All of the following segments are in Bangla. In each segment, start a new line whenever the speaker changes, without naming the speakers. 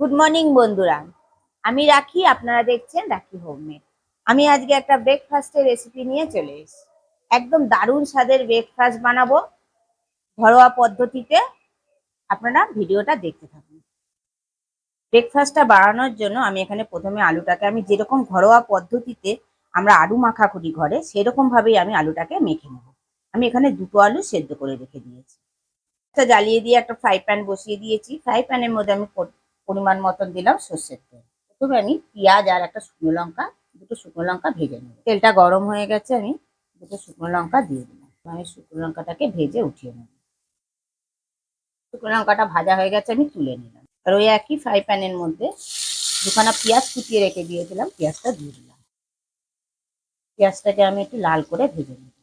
গুড মর্নিং বন্ধুরা। আমি রাখি, আপনারা দেখছেন রাখি হোমমেড। আমি আজকে একটা ব্রেকফাস্টের রেসিপি নিয়ে চলে এসেছি। একদম দারুণ স্বাদের ব্রেকফাস্ট বানাবো। ঘরোয়া পদ্ধতিতে আপনারা ভিডিওটা দেখতে থাকুন। ব্রেকফাস্টটা বানানোর জন্য আমি এখানে প্রথমে আলুটাকে আমি যেরকম ঘরোয়া পদ্ধতিতে আমরা আলু মাখা করি ঘরে সেরকম ভাবেই আমি আলুটাকে মেখে নেব। আমি এখানে দুটো আলু সেদ্ধ করে রেখে দিয়েছি। জ্বালিয়ে দিয়ে একটা ফ্রাই প্যান বসিয়ে দিয়েছি। ফ্রাই প্যানের মধ্যে আমি পরিমাণ মতন দিলাম সর্ষের তেল। প্রথমে আমি পেঁয়াজ আর একটা শুকনো লঙ্কা, দুটো শুকনো লঙ্কা ভেজে নেব। তেলটা গরম হয়ে গেছে, আমি দুটো শুকনো লঙ্কা দিয়ে দিলাম। আমি শুকনো লঙ্কাটাকে ভেজে উঠিয়ে নেব। শুকনো লঙ্কাটা ভাজা হয়ে গেছে, আমি তুলে নিলাম। আর ওই একই ফ্রাই প্যানের মধ্যে দুখানা পেঁয়াজ কুচিয়ে রেখে দিয়েছিলাম, পেঁয়াজটা দিয়ে দিলাম। পেঁয়াজটাকে আমি একটু লাল করে ভেজে নিলাম।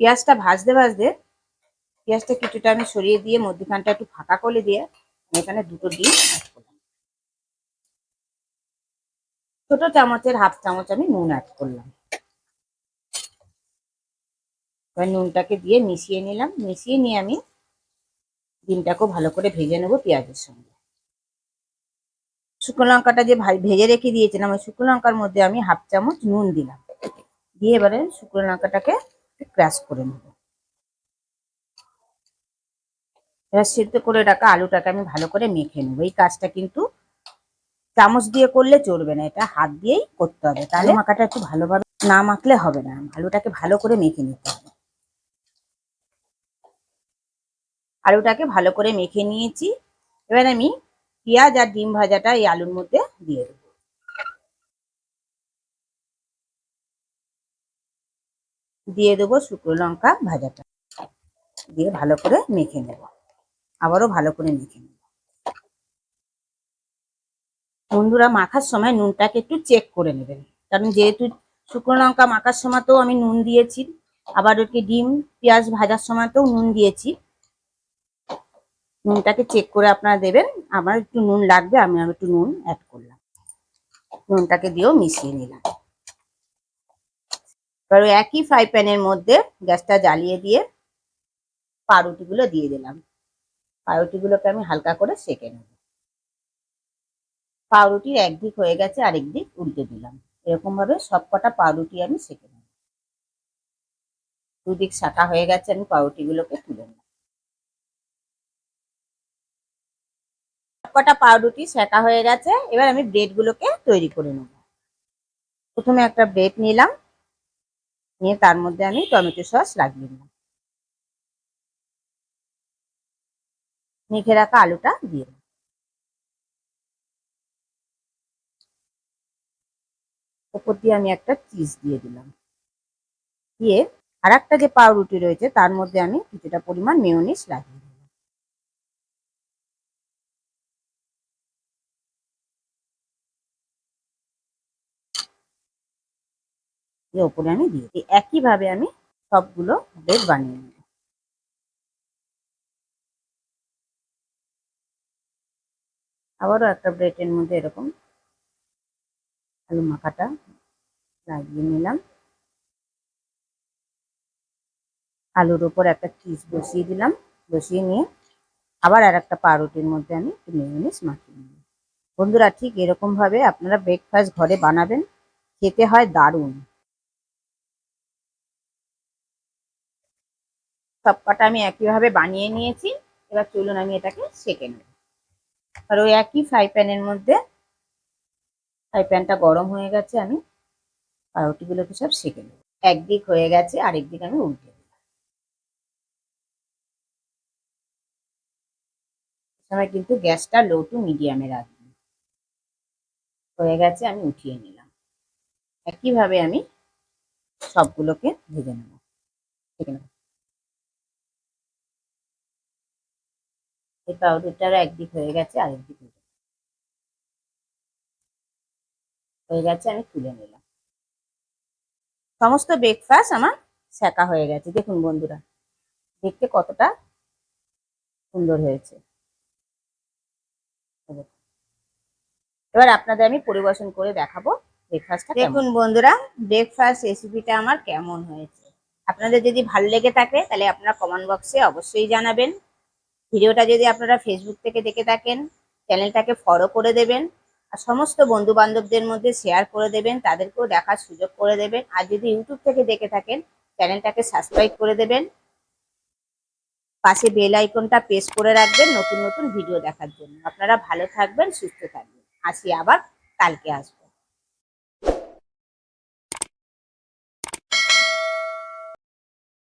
পেঁয়াজটা ভাজতে ভাজতে পেঁয়াজটা কিছুটা আমি সরিয়ে দিয়ে মধ্যখানটা একটু ফাঁকা করে দিয়ে এখানে দুটো ডিম অ্যাড করলাম। ছোট চামচের হাফ চামচ আমি নুন অ্যাড করলাম। এবার নুনটাকে দিয়ে মিশিয়ে নিলাম। মিশিয়ে নিয়ে আমি ডিমটাকেও ভালো করে ভেজে নেব পেঁয়াজের সঙ্গে। শুকনো লঙ্কাটা যে ভেজে রেখে দিয়েছিলাম, ওই শুকনো লঙ্কার মধ্যে আমি হাফ চামচ নুন দিলাম। দিয়ে এবারে শুকনো লঙ্কাটাকে ক্র্যাশ করে নেব। এবার সেদ্ধ করে রাখা আলুটাকে আমি ভালো করে মেখে নেব। এই কাজটা কিন্তু চামচ দিয়ে করলে চলবে না এটা হাত দিয়েই করতে হবে। তাহলে মাখাটা একটু ভালোভাবে না মাখলে হবে না। আলুটাকে ভালো করে মেখে নিতে হবে। আলুটাকে ভালো করে মেখে নিয়েছি। এবার আমি পেঁয়াজ আর ডিম ভাজাটা এই আলুর মধ্যে দিয়ে দেবো। দিয়ে দেবো শুকনো লঙ্কা ভাজাটা। দিয়ে ভালো করে মেখে নেব। আবারও ভালো করে মেখে নেব। বন্ধুরা, মাখার সময় নুনটাকে একটু চেক করে নেবেন। কারণ যেহেতু শুকনো লঙ্কা মাখার সময়তেও আমি নুন দিয়েছি, আবার ওকে ডিম, পেঁয়াজ ভাজার সময়তেও নুন দিয়েছি। নুনটাকে চেক করে আপনারা দেবেন, আমার একটু নুন লাগবে, আমি আর একটু নুন অ্যাড করলাম। নুনটাকে দিয়েও মিশিয়ে নিলাম। এবার একই ফ্রাই প্যানের মধ্যে গ্যাসটা জ্বালিয়ে দিয়ে পাউরুটিগুলো দিয়ে দিলাম। পাউরুটিগুলোকে আমি হালকা করে সেকে নেব। পাউরুটির একদিক হয়ে গেছে, আরেক দিক উল্টে দিলাম। এরকম ভাবে সব কটা পাউরুটি আমি সেকে নেব। দুদিক শাকা হয়ে গেছে, আমি পাউরুটিগুলোকে তুলে নেব। কটা পাউরুটি সেকা হয়ে গেছে, এবার আমি ব্রেডগুলোকে তৈরি করে নেব। প্রথমে একটা ব্রেড নিলাম, নিয়ে তার মধ্যে আমি টমেটো সস লাগিয়ে নিলাম মেখে রাখা আলুটা দিয়ে দেবো। ওপর দিয়ে আমি একটা চিজ দিয়ে দিলাম। দিয়ে আর একটা যে পাউরুটি রয়েছে, তার মধ্যে আমি কিছুটা পরিমাণ মেয়োনিজ লাগিয়ে দিলাম। ওপরে আমি দিয়ে দিই। একইভাবে আমি সবগুলো ব্রেড বানিয়ে নেব আবারও একটা ব্রেডের মধ্যে এরকম আলু মাখাটা লাগিয়ে নিলাম। আলুর উপর একটা চিজ বসিয়ে দিলাম, বসিয়ে নিয়ে আবার আর একটা পাউরুটির মধ্যে আমি মেয়োনিজ মাখিয়ে নিলাম। বন্ধুরা, ঠিক এরকম ভাবে আপনারা ব্রেকফাস্ট ঘরে বানাবেন, খেতে হয় দারুণ। সব কটা আমি একইভাবে বানিয়ে নিয়েছি, এবার চলুন আমি এটাকে সেকে আর ওই একই ফ্রাই প্যানের মধ্যে ফ্রাই প্যানটা গরম হয়ে গেছে আমি পাউরুটিগুলোকে সব সেকে নেব। একদিক হয়ে গেছে, আরেক দিক আমি উল্টে দেব সময় কিন্তু গ্যাসটা লো টু মিডিয়ামে রাখবেন হয়ে গেছে, আমি উঠিয়ে নিলাম। একইভাবে আমি সবগুলোকে ভেজে নেব। সেকে নেব। এই পাউরুটিটারও একদিক হয়ে গেছে আরেক দিক। হয়ে গেছে, আমি তুলে নিলাম। সমস্ত ব্রেকফাস্ট আমার সেকা হয়ে গেছে। দেখুন বন্ধুরা, দেখতে কতটা সুন্দর হয়েছে। এবার আপনাদের আমি পরিবেশন করে দেখাবো ব্রেকফাস্টটা দেখুন বন্ধুরা ব্রেকফাস্ট রেসিপিটা আমার কেমন হয়েছে। আপনাদের যদি ভালো লেগে থাকে, তাহলে আপনারা কমেন্ট বক্সে অবশ্যই জানাবেন। ভিডিওটা যদি আপনারা ফেসবুক থেকে দেখে থাকেন, চ্যানেলটাকে ফলো করে দেবেন আর সমস্ত বন্ধু বান্ধবদের মধ্যে শেয়ার করে দেবেন, তাদেরকেও দেখার সুযোগ করে দেবেন। আর যদি ইউটিউব থেকে দেখে থাকেন, চ্যানেলটাকে সাবস্ক্রাইব করে দেবেন। পাশে বেল আইকনটা প্রেস করে রাখবেন নতুন নতুন ভিডিও দেখার জন্য। আপনারা ভালো থাকবেন, সুস্থ থাকবেন। আসি আবার, কালকে আসব।